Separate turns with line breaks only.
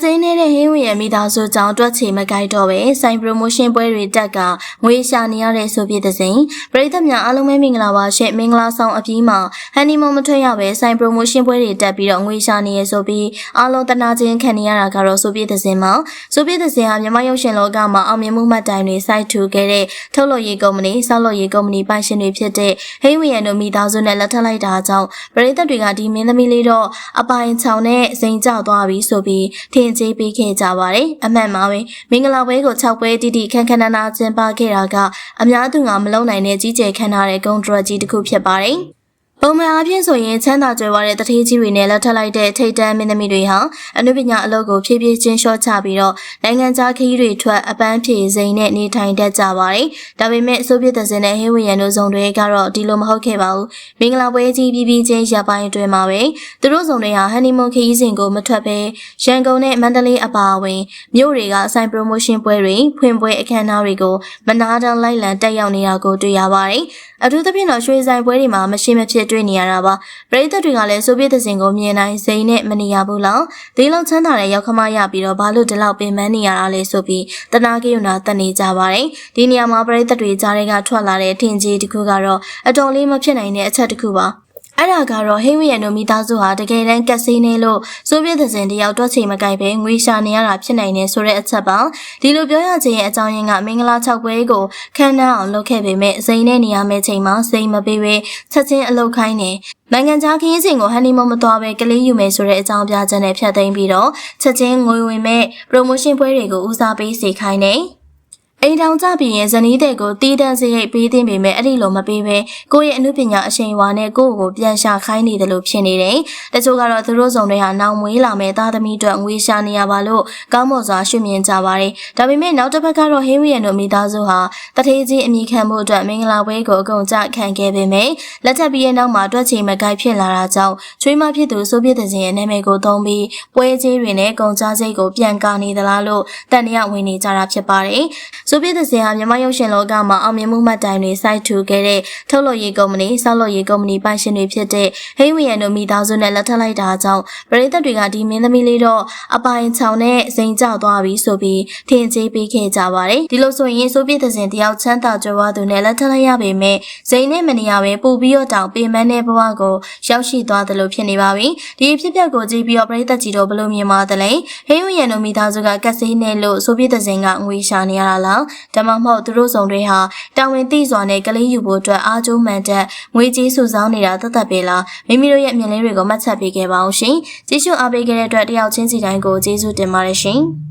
စိမ်းနေတဲ့ဟင်းဝင်ရဲ့မိသားစုကြောင့်တွက်ချေမကိုက်တော့ပဲစိုင်ပရိုမိုရှင်းပွဲတွေတက်ကငွေရှာနေရတဲ့ဆိုပြတဲ့စဉ်ပရိသတ်များအားလုံးပဲမင်္ဂလာပါရှင့်မင်္ဂလာဆောင်အပြီးမှာဟန်နီမွန်မထွက်ရပဲစိုင်ပရိုမိုရှင်းပွဲတွေတက်ပြီးတော့ငွေရှာနေရဆိုပြီးအားလုံးတနာချင်းခံနေရတာကတော့ဆိုပြတဲ့စဉ်မှာဆိုပြတဲ့စဉ်ဟာမြန်မာရုပ်ရှင်လောကမှာအောင်မြင်မှုမှတ်တိုင်တွေစိုက်ထူခဲ့တဲ့ထုတ်လုပ်ရေးကုမ္ပဏီဆောက်လုပ်ရေးကုမ္ပဏီပိုင်ရှင်တွေဖြစ်တဲ့ဟင်းဝင်ရဲ့တို့မိသားစုနဲ့လက်ထပ်လိုက်တာကြောင့်ပရိသတ်တွေကဒီမင်းသမီးလေးတော့အပိုင်ချောင်နဲ့စိန်ကြသွားပြီဆိုပြီးထင်ကြီးပေးခဲ့ကြပါတယ်။အမှန်ပါပဲ။မင်္ဂလာပွဲကို6ပွဲတိတိခန်းခန်းနာနာကျင်းပခဲ့တာကအများသူငါမလုံနိုင်တဲ့ကြီးကျယ်ခမ်းနားတဲ့ဂုံဒရကြီးတစ်ခုဖြစ်ပါတယ်။ ပုံမှန်အားဖြင့်ဆိုရင်ချမ်းသာကြွယ်ဝတဲ့တထေးကြီးတွေနဲ့လက်ထပ်လိုက်တဲ့ထိတ်တန်းမင်းသမီးတွေဟာအနုပညာအလုပ်ကိုဖြည်းဖြည်းချင်းလျှော့ချပြီးတော့နိုင်ငံခြားခရီးတွေထွက်အပန်းဖြေစိန်နဲ့နေထိုင်တတ်ကြပါတယ်။ဒါပေမဲ့ဆိုဗီယက်သင်နဲ့ဟင်းဝရန်တို့ဇုံတွေကတော့ဒီလိုမဟုတ်ခဲ့ပါဘူး။မင်္ဂလာပွဲကြီးပြီးပြီးချင်းရပ်ပိုင်းအတွင်းမှာပဲသူတို့ဇုံတွေဟာဟန်နီမွန်ခရီးစဉ်ကိုမထွက်ဘဲရန်ကုန်နဲ့မန္တလေးအပါအဝင်မြို့တွေကဆိုင်ပရိုမိုရှင်းပွဲတွေဖွင့်ပွဲအခမ်းအနားတွေကိုမနာတမ်းလိုက်လံတက်ရောက်နေတာကိုတွေ့ရပါတယ်။အထူးသဖြင့်တော့ရွှေဆိုင်ပွဲတွေမှာမရှိမဖြစ်တွေ့နေရတာပါပရိသတ်တွေကလည်းဆိုဗီယက်သင်ကိုမြင်နိုင်စိန်နဲ့မနေရဘူးလောက်ဒီလောက်ချမ်းသာတဲ့ရောက်ခမရပြီးတော့ဘာလို့ဒီလောက်ပင်ပန်းနေရတာလဲဆိုပြီးတနာကိယုံနာတက်နေကြပါတယ်ဒီနေရာမှာပရိသတ်တွေကြားတွေကထွက်လာတဲ့ထင်ကြီးတစ်ခုကတော့အတော်လေးမဖြစ်နိုင်တဲ့အချက်တစ်ခုပါ အဲ့ဒါကတော့ဟိဝရန်တို့မိသားစုဟာတကယ်တမ်းကက်ဆေးနေလို့ဆိုဗီယက်သင်တယောက်တွက်ချိန်မကိုက်ပဲငွေရှာနေရတာဖြစ်နိုင်တယ်ဆိုတဲ့အချက်ပါဒီလိုပြောရခြင်းရဲ့အကြောင်းရင်းကမင်္ဂလာ၆ပွဲကိုခန်းနှန်းအောင်လုပ်ခဲ့ပေမဲ့စိန်နဲ့နေရမယ့်ချိန်မှာစိန်မပေးဘဲချက်ချင်းအလုပ်ခိုင်းနေနိုင်ငံခြားခရီးစဉ်ကိုဟန်နီမွန်မသွားပဲကလေးယူမယ်ဆိုတဲ့အကြောင်းပြချက်နဲ့ဖြတ်သိမ်းပြီးတော့ချက်ချင်းငွေဝင်မဲ့ပရိုမိုရှင်းပွဲတွေကိုဦးစားပေးစေခိုင်းနေ အိမ်ထောင်ကြပြီးရင်ဇနီးတဲ့ကိုတီးတန်းစရိတ်ပေးသိမ့်ပေမဲ့အဲ့ဒီလိုမပေးဘဲကိုယ့်ရဲ့အမှုပညာအရှိန်အဝါနဲ့ကိုယ့်ကိုပြန်ရှာခိုင်းနေတယ်လို့ဖြစ်နေတယ်။တချို့ကတော့သူတို့စုံတွေဟာနောင်မွေးလာမဲ့သားသမီးအတွက်ငွေရှာနေရပါလို့ကောင်းမွန်စွာရှုမြင်ကြပါတယ်။ဒါပေမဲ့နောက်တစ်ဖက်ကတော့ဟင်းဝီယန်တို့မိသားစုဟာတထေးကြီးအမိခံမှုအတွက်မင်္ဂလာပွဲကိုအကုန်ကြခံခဲ့ပေမဲ့လက်ထပ်ပြီးရဲ့နောက်မှာတွက်ချေမကိုက်ဖြစ်လာတာကြောင့်ချွေးမဖြစ်သူဆိုပြတဲ့စဉ်ရဲ့နာမည်ကိုသုံးပြီးပွဲကြီးတွေနဲ့ကုန်ကြစိတ်ကိုပြန်ကာနေသလားလို့တန်တရားဝင်နေကြတာဖြစ်ပါတယ်။ဆိုပြတဲ့စဉ်ဟာမြန်မာရုပ်ရှင်လောကမှာအောင်မြင်မှုမှတ်တိုင်တွေစိုက်ထူခဲ့တဲ့ထုတ်လုပ်ရေးကုမ္ပဏီဆောက်လုပ်ရေးကုမ္ပဏီပိုင်ရှင်တွေဖြစ်တဲ့ဟိန်းဝီယန်တို့မိသားစုနဲ့လက်ထပ်လိုက်တာကြောင့်ပရိသတ်တွေကဒီမင်းသမီးလေးတော့အပိုင်ချောင်နဲ့စိန်ကြသွားပြီဆိုပြီးထင်ကြီးပေးခဲ့ကြပါတယ်ဒီလိုဆိုရင်ဆိုပြတဲ့စဉ်တယောက်ချမ်းသာကြွယ်ဝသူနဲ့လက်ထပ်လိုက်ရပေမဲ့ဇိန်နဲ့မနေရပဲပူပြီးတော့တောင်ပေမန်းတဲ့ဘဝကိုရောက်ရှိသွားတယ်လို့ဖြစ်နေပါပြီဒီအဖြစ်အပျက်ကိုကြည့်ပြီးတော့ပရိသတ်ကြီးတို့ဘလို့မြင်ပါတယ်လဲဟိန်းဝီယန်တို့မိသားစုကကက်ဆေးနဲ့လို့ဆိုပြတဲ့စဉ်ကငွေရှာနေရတာလားဒါမှမဟုတ်သူတို့ဆောင်တွေဟာတာဝန်သိစွာနဲ့ကလေးယူဖို့အတွက်အားကျိုးမှန်တဲ့ငွေကြေးစုဆောင်းနေတာတသက်ပဲလားမိမိတို့ရဲ့အမြင်လေးတွေကိုမှတ်ချက်ပေးခဲ့ပါအောင်ရှင်ကြည့်ရှုအားပေးခဲ့တဲ့အတွက်တယောက်ချင်းစီတိုင်းကိုကျေးဇူးတင်ပါတယ်ရှင်